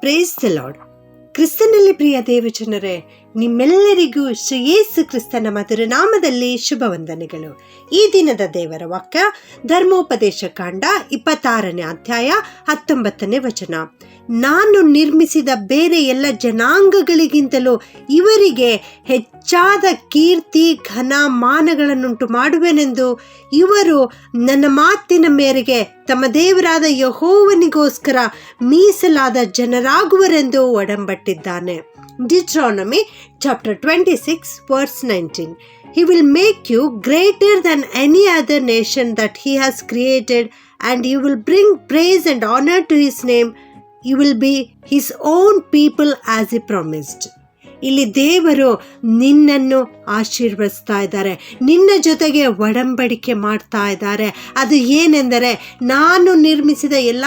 Praise the lord ಕ್ರಿಸ್ತನಲ್ಲಿ ಪ್ರಿಯ ದೇವಜನರೇ, ನಿಮ್ಮೆಲ್ಲರಿಗೂ ಯೇಸು ಕ್ರಿಸ್ತನ ಮಧುರ ನಾಮದಲ್ಲಿ ಶುಭ ವಂದನೆಗಳು. ಈ ದಿನದ ದೇವರ ವಾಕ್ಯ ಧರ್ಮೋಪದೇಶ ಕಾಂಡ ಇಪ್ಪತ್ತಾರನೇ ಅಧ್ಯಾಯ ಹತ್ತೊಂಬತ್ತನೇ ವಚನ. ನಾನು ನಿರ್ಮಿಸಿದ ಬೇರೆ ಎಲ್ಲ ಜನಾಂಗಗಳಿಗಿಂತಲೂ ಇವರಿಗೆ ಹೆಚ್ಚಾದ ಕೀರ್ತಿ, ಘನ ಮಾನಗಳನ್ನುಂಟು ಮಾಡುವೆನೆಂದು ಇವರು ನನ್ನ ಮಾತಿನ ಮೇರೆಗೆ ತಮ್ಮ ದೇವರಾದ ಯಹೋವನಿಗೋಸ್ಕರ ಮೀಸಲಾದ ಜನರಾಗುವರೆಂದು ಒಡಂಬಟ್ಟಿದ್ದಾನೆ Deuteronomy chapter twenty six verse nineteen he will make you greater than any other nation that he has created and you will bring praise and honour to his name. You will be His own people as He promised. ಇಲ್ಲಿ ದೇವರು ನಿನ್ನನ್ನು ಆಶೀರ್ವದಿಸ್ತಾ ಇದ್ದಾರೆ. ನಿನ್ನ ಜೊತೆಗೆ ಒಡಂಬಡಿಕೆ ಮಾಡ್ತಾ ಇದ್ದಾರೆ. ಅದು ಏನೆಂದರೆ ನಾನು ನಿರ್ಮಿಸಿದ ಎಲ್ಲ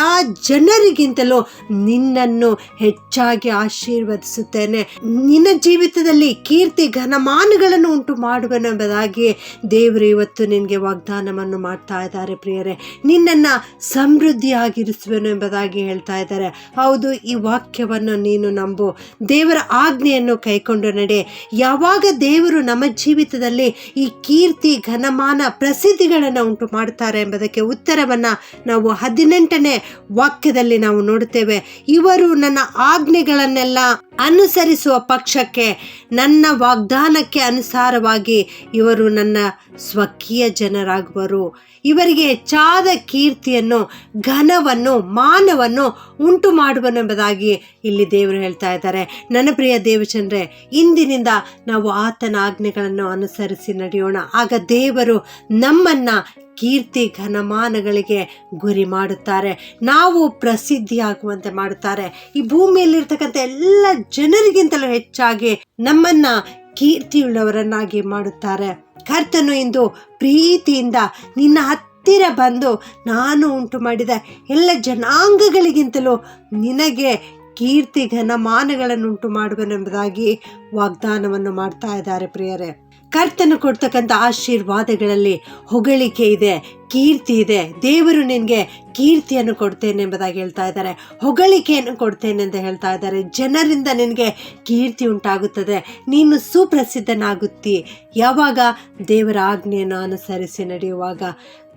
ಜನರಿಗಿಂತಲೂ ನಿನ್ನನ್ನು ಹೆಚ್ಚಾಗಿ ಆಶೀರ್ವದಿಸುತ್ತೇನೆ. ನಿನ್ನ ಜೀವಿತದಲ್ಲಿ ಕೀರ್ತಿ, ಘನಮಾನಗಳನ್ನು ಉಂಟು ಮಾಡುವನೆಂಬುದಾಗಿ ದೇವರು ಇವತ್ತು ನಿನಗೆ ವಾಗ್ದಾನವನ್ನು ಮಾಡ್ತಾ ಇದ್ದಾರೆ ಪ್ರಿಯರೇ. ನಿನ್ನನ್ನು ಸಮೃದ್ಧಿಯಾಗಿರಿಸುವೆನು ಎಂಬುದಾಗಿ ಹೇಳ್ತಾ ಇದ್ದಾರೆ. ಹೌದು, ಈ ವಾಕ್ಯವನ್ನು ನೀನು ನಂಬು. ದೇವರ ಆಜ್ಞೆಯನ್ನು ಕೈಕೊಂಡು ನಡೆ. ಯಾವಾಗ ದೇವರು ನಮ್ಮ ಜೀವಿತದಲ್ಲಿ ಈ ಕೀರ್ತಿ, ಘನಮಾನ ಪ್ರಸಿದ್ಧಿಗಳನ್ನು ಉಂಟು ಮಾಡ್ತಾರೆ ಎಂಬುದಕ್ಕೆ ಉತ್ತರವನ್ನು ನಾವು ಹದಿನೆಂಟನೇ ವಾಕ್ಯದಲ್ಲಿ ನಾವು ನೋಡುತ್ತೇವೆ. ಇವರು ನನ್ನ ಆಜ್ಞೆಗಳನ್ನೆಲ್ಲ ಅನುಸರಿಸುವ ಪಕ್ಷಕ್ಕೆ, ನನ್ನ ವಾಗ್ದಾನಕ್ಕೆ ಅನುಸಾರವಾಗಿ ಇವರು ನನ್ನ ಸ್ವಕೀಯ ಜನರಾಗುವರು. ಇವರಿಗೆ ಹೆಚ್ಚಾದ ಕೀರ್ತಿಯನ್ನು, ಘನವನ್ನು, ಮಾನವನ್ನು ಉಂಟು ಮಾಡುವನೆಂಬುದಾಗಿ ಇಲ್ಲಿ ದೇವರು ಹೇಳ್ತಾ ಇದ್ದಾರೆ. ನನ್ನ ಪ್ರಿಯ ದೇವಚಂದ್ರೆ, ಇಂದಿನಿಂದ ನಾವು ಆತನ ಆಜ್ಞೆಗಳನ್ನು ಅನುಸರಿಸಿ ನಡೆಯೋಣ. ಆಗ ದೇವರು ನಮ್ಮನ್ನ ಕೀರ್ತಿ ಘನಮಾನಗಳಿಗೆ ಗುರಿ ಮಾಡುತ್ತಾರೆ. ನಾವು ಪ್ರಸಿದ್ಧಿಯಾಗುವಂತೆ ಮಾಡುತ್ತಾರೆ. ಈ ಭೂಮಿಯಲ್ಲಿರ್ತಕ್ಕಂಥ ಎಲ್ಲ ಜನರಿಗಿಂತಲೂ ಹೆಚ್ಚಾಗಿ ನಮ್ಮನ್ನ ಕೀರ್ತಿಯುಳ್ಳವರನ್ನಾಗಿ ಮಾಡುತ್ತಾರೆ. ಕರ್ತನು ಇಂದು ಪ್ರೀತಿಯಿಂದ ನಿನ್ನ ಹತ್ತಿರ ಬಂದು ನಾನು ಉಂಟು ಮಾಡಿದ ಎಲ್ಲ ಜನಾಂಗಗಳಿಗಿಂತಲೂ ನಿನಗೆ ಕೀರ್ತಿ ಘನಮಾನಗಳನ್ನುಂಟು ಮಾಡುವನೆಂಬುದಾಗಿ ವಾಗ್ದಾನವನ್ನು ಮಾಡ್ತಾ ಇದ್ದಾರೆ ಪ್ರಿಯರೇ. ಕರ್ತನು ಕೊಡ್ತಕ್ಕಂಥ ಆಶೀರ್ವಾದಗಳಲ್ಲಿ ಹೊಗಳಿಕೆ ಇದೆ, ಕೀರ್ತಿ ಇದೆ. ದೇವರು ನಿನಗೆ ಕೀರ್ತಿಯನ್ನು ಕೊಡ್ತೇನೆ ಎಂಬುದಾಗಿ ಹೇಳ್ತಾ ಇದ್ದಾರೆ. ಹೊಗಳಿಕೆಯನ್ನು ಕೊಡ್ತೇನೆ ಅಂತ ಹೇಳ್ತಾ ಇದ್ದಾರೆ. ಜನರಿಂದ ನಿನಗೆ ಕೀರ್ತಿ ಉಂಟಾಗುತ್ತದೆ. ನೀನು ಸುಪ್ರಸಿದ್ಧನಾಗುತ್ತಿ. ಯಾವಾಗ? ದೇವರ ಆಜ್ಞೆಯನ್ನು ಅನುಸರಿಸಿ ನಡೆಯುವಾಗ.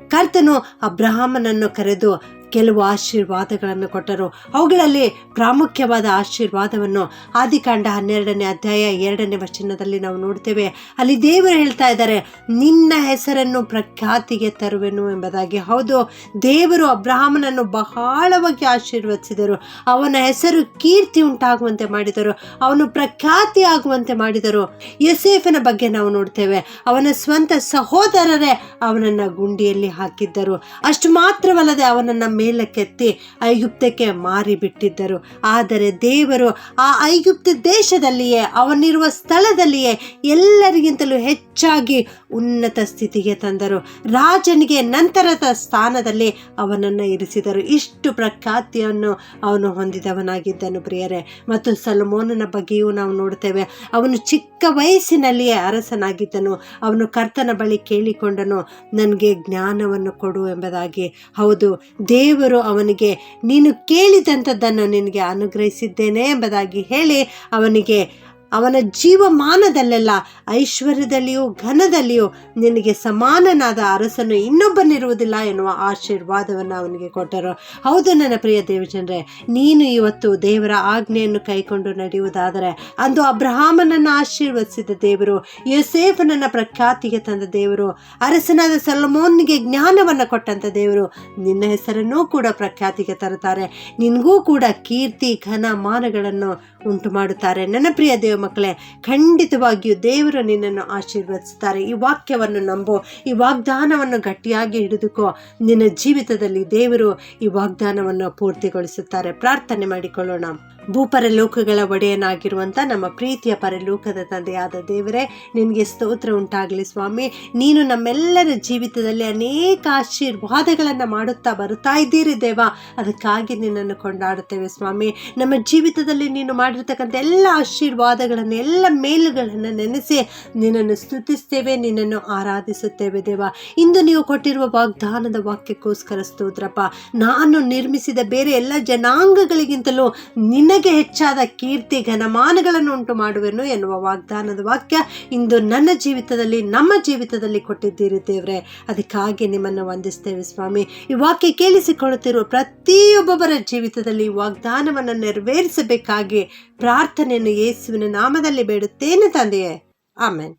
ಕರ್ತನು ಅಬ್ರಹಾಮನನ್ನು ಕರೆದು ಕೆಲವು ಆಶೀರ್ವಾದಗಳನ್ನು ಕೊಟ್ಟರು. ಅವುಗಳಲ್ಲಿ ಪ್ರಾಮುಖ್ಯವಾದ ಆಶೀರ್ವಾದವನ್ನು ಆದಿಕಾಂಡ ಹನ್ನೆರಡನೇ ಅಧ್ಯಾಯ ಎರಡನೇ ವಚನದಲ್ಲಿ ನಾವು ನೋಡ್ತೇವೆ. ಅಲ್ಲಿ ದೇವರು ಹೇಳ್ತಾ ಇದ್ದಾರೆ, ನಿನ್ನ ಹೆಸರನ್ನು ಪ್ರಖ್ಯಾತಿಗೆ ತರುವೆನು ಎಂಬುದಾಗಿ. ಹೌದು, ದೇವರು ಅಬ್ರಹಾಮನನ್ನು ಬಹಳವಾಗಿ ಆಶೀರ್ವದಿಸಿದರು. ಅವನ ಹೆಸರು ಕೀರ್ತಿ ಉಂಟಾಗುವಂತೆ ಮಾಡಿದರು. ಅವನು ಪ್ರಖ್ಯಾತಿ ಆಗುವಂತೆ ಮಾಡಿದರು. ಯಸೇಫನ ಬಗ್ಗೆ ನಾವು ನೋಡ್ತೇವೆ, ಅವನ ಸ್ವಂತ ಸಹೋದರರೇ ಅವನನ್ನು ಗುಂಡಿಯಲ್ಲಿ ಹಾಕಿದ್ದರು. ಅಷ್ಟು ಮಾತ್ರವಲ್ಲದೆ ಅವನನ್ನು ಮೇಲಕ್ಕೆತ್ತಿ ಐಗುಪ್ತಕ್ಕೆ ಮಾರಿಬಿಟ್ಟಿದ್ದರು. ಆದರೆ ದೇವರು ಆ ಐಗುಪ್ತ ದೇಶದಲ್ಲಿಯೇ, ಅವನಿರುವ ಸ್ಥಳದಲ್ಲಿಯೇ ಎಲ್ಲರಿಗಿಂತಲೂ ಹೆಚ್ಚಾಗಿ ಉನ್ನತ ಸ್ಥಿತಿಗೆ ತಂದರು. ರಾಜನಿಗೆ ನಂತರದ ಸ್ಥಾನದಲ್ಲಿ ಅವನನ್ನು ಇರಿಸಿದರು. ಇಷ್ಟು ಪ್ರಖ್ಯಾತಿಯನ್ನು ಅವನು ಹೊಂದಿದವನಾಗಿದ್ದನು ಪ್ರಿಯರೇ. ಮತ್ತು ಸಲಮೋನನ ಬಗ್ಗೆಯೂ ನಾವು ನೋಡ್ತೇವೆ ಅವನು ಚಿಕ್ಕ ವಯಸ್ಸಿನಲ್ಲಿಯೇ ಅರಸನಾಗಿದ್ದನು. ಅವನು ಕರ್ತನ ಬಳಿ ಕೇಳಿಕೊಂಡನು, ನನಗೆ ಜ್ಞಾನವನ್ನು ಕೊಡು ಎಂಬುದಾಗಿ. ಹೌದು ದೇವರು ಅವನಿಗೆ ನೀನು ಕೇಳಿದಂಥದ್ದನ್ನು ನಿನಗೆ ಅನುಗ್ರಹಿಸಿದ್ದೇನೆ ಎಂಬುದಾಗಿ ಹೇಳಿ ಅವನಿಗೆ ಅವನ ಜೀವಮಾನದಲ್ಲೆಲ್ಲ, ಐಶ್ವರ್ಯದಲ್ಲಿಯೂ, ಘನದಲ್ಲಿಯೂ ನಿನಗೆ ಸಮಾನನಾದ ಅರಸನು ಇನ್ನೊಬ್ಬನಿರುವುದಿಲ್ಲ ಎನ್ನುವ ಆಶೀರ್ವಾದವನ್ನು ಅವನಿಗೆ ಕೊಟ್ಟರು. ಹೌದು ನನ್ನ ಪ್ರಿಯ ದೇವಜನರೇ, ನೀನು ಇವತ್ತು ದೇವರ ಆಜ್ಞೆಯನ್ನು ಕೈಕೊಂಡು ನಡೆಯುವುದಾದರೆ, ಅಂದು ಅಬ್ರಹಾಮನನ್ನು ಆಶೀರ್ವದಿಸಿದ ದೇವರು, ಯೋಸೇಫನನ್ನು ಪ್ರಖ್ಯಾತಿಗೆ ತಂದ ದೇವರು, ಅರಸನಾದ ಸಲಮೋನ್ಗೆ ಜ್ಞಾನವನ್ನು ಕೊಟ್ಟಂಥ ದೇವರು, ನಿನ್ನ ಹೆಸರನ್ನೂ ಕೂಡ ಪ್ರಖ್ಯಾತಿಗೆ ತರುತ್ತಾರೆ. ನಿನಗೂ ಕೂಡ ಕೀರ್ತಿ, ಘನ, ಮಾನಗಳನ್ನು ಉಂಟು ಮಾಡುತ್ತಾರೆ ನನ್ನ ಪ್ರಿಯ ದೇವ ಮಕ್ಕಳೇ, ಖಂಡಿತವಾಗಿಯೂ ದೇವರು ನಿನ್ನನ್ನು ಆಶೀರ್ವದಿಸ್ತಾರೆ ಈ ವಾಕ್ಯವನ್ನು ನಂಬೋ, ಈ ವಾಗ್ದಾನವನ್ನು ಗಟ್ಟಿಯಾಗಿ ಹಿಡಿದುಕೋ. ನಿನ್ನ ಜೀವಿತದಲ್ಲಿ ದೇವರು ಈ ವಾಗ್ದಾನವನ್ನು ಪೂರ್ತಿಗೊಳಿಸುತ್ತಾರೆ. ಪ್ರಾರ್ಥನೆ ಮಾಡಿಕೊಳ್ಳೋಣ. ಭೂಪರಲೋಕಗಳ ಒಡೆಯನಾಗಿರುವಂಥ ನಮ್ಮ ಪ್ರೀತಿಯ ಪರಲೋಕದ ತಂದೆಯಾದ ದೇವರೇ, ನಿನಗೆ ಸ್ತೋತ್ರ ಉಂಟಾಗಲಿ ಸ್ವಾಮಿ. ನೀನು ನಮ್ಮೆಲ್ಲರ ಜೀವಿತದಲ್ಲಿ ಅನೇಕ ಆಶೀರ್ವಾದಗಳನ್ನು ಮಾಡುತ್ತಾ ಬರುತ್ತಾ ಇದ್ದೀರಿ ದೇವ. ಅದಕ್ಕಾಗಿ ನಿನ್ನನ್ನು ಕೊಂಡಾಡುತ್ತೇವೆ ಸ್ವಾಮಿ. ನಮ್ಮ ಜೀವಿತದಲ್ಲಿ ನೀನು ಮಾಡಿರ್ತಕ್ಕಂಥ ಎಲ್ಲ ಆಶೀರ್ವಾದ ಆಶೀರ್ವಾದಗಳನ್ನು, ಎಲ್ಲ ಮೇಲುಗಳನ್ನು ನೆನೆಸಿ ನಿನ್ನನ್ನು ಸ್ತುತಿಸ್ತೇವೆ, ನಿನ್ನನ್ನು ಆರಾಧಿಸುತ್ತೇವೆ ದೇವ. ಇಂದು ನೀವು ಕೊಟ್ಟಿರುವ ವಾಗ್ದಾನದ ವಾಕ್ಯಕ್ಕೋಸ್ಕರ ಸ್ತೋತ್ರಪ್ಪ. ನಾನು ನಿರ್ಮಿಸಿದ ಬೇರೆ ಎಲ್ಲ ಜನಾಂಗಗಳಿಗಿಂತಲೂ ನಿನಗೆ ಹೆಚ್ಚಾದ ಕೀರ್ತಿ ಘನಮಾನಗಳನ್ನು ಉಂಟು ಮಾಡುವೆನು ಎನ್ನುವ ವಾಗ್ದಾನದ ವಾಕ್ಯ ಇಂದು ನನ್ನ ಜೀವಿತದಲ್ಲಿ, ನಮ್ಮ ಜೀವಿತದಲ್ಲಿ ಕೊಟ್ಟಿದ್ದೀರಿ ದೇವ್ರೆ. ಅದಕ್ಕಾಗಿ ನಿಮ್ಮನ್ನು ವಂದಿಸ್ತೇವೆ ಸ್ವಾಮಿ. ಈ ವಾಕ್ಯ ಕೇಳಿಸಿಕೊಳ್ಳುತ್ತಿರುವ ಪ್ರತಿಯೊಬ್ಬೊಬ್ಬರ ಜೀವಿತದಲ್ಲಿ ವಾಗ್ದಾನವನ್ನು ನೆರವೇರಿಸಬೇಕಾಗಿ ಪ್ರಾರ್ಥನೆಯನ್ನು ಯೇಸುವಿನ ನಾಮದಲ್ಲಿ ಬೇಡುತ್ತೇನೆ ತಂದೆಯೇ. ಆಮೇನ್.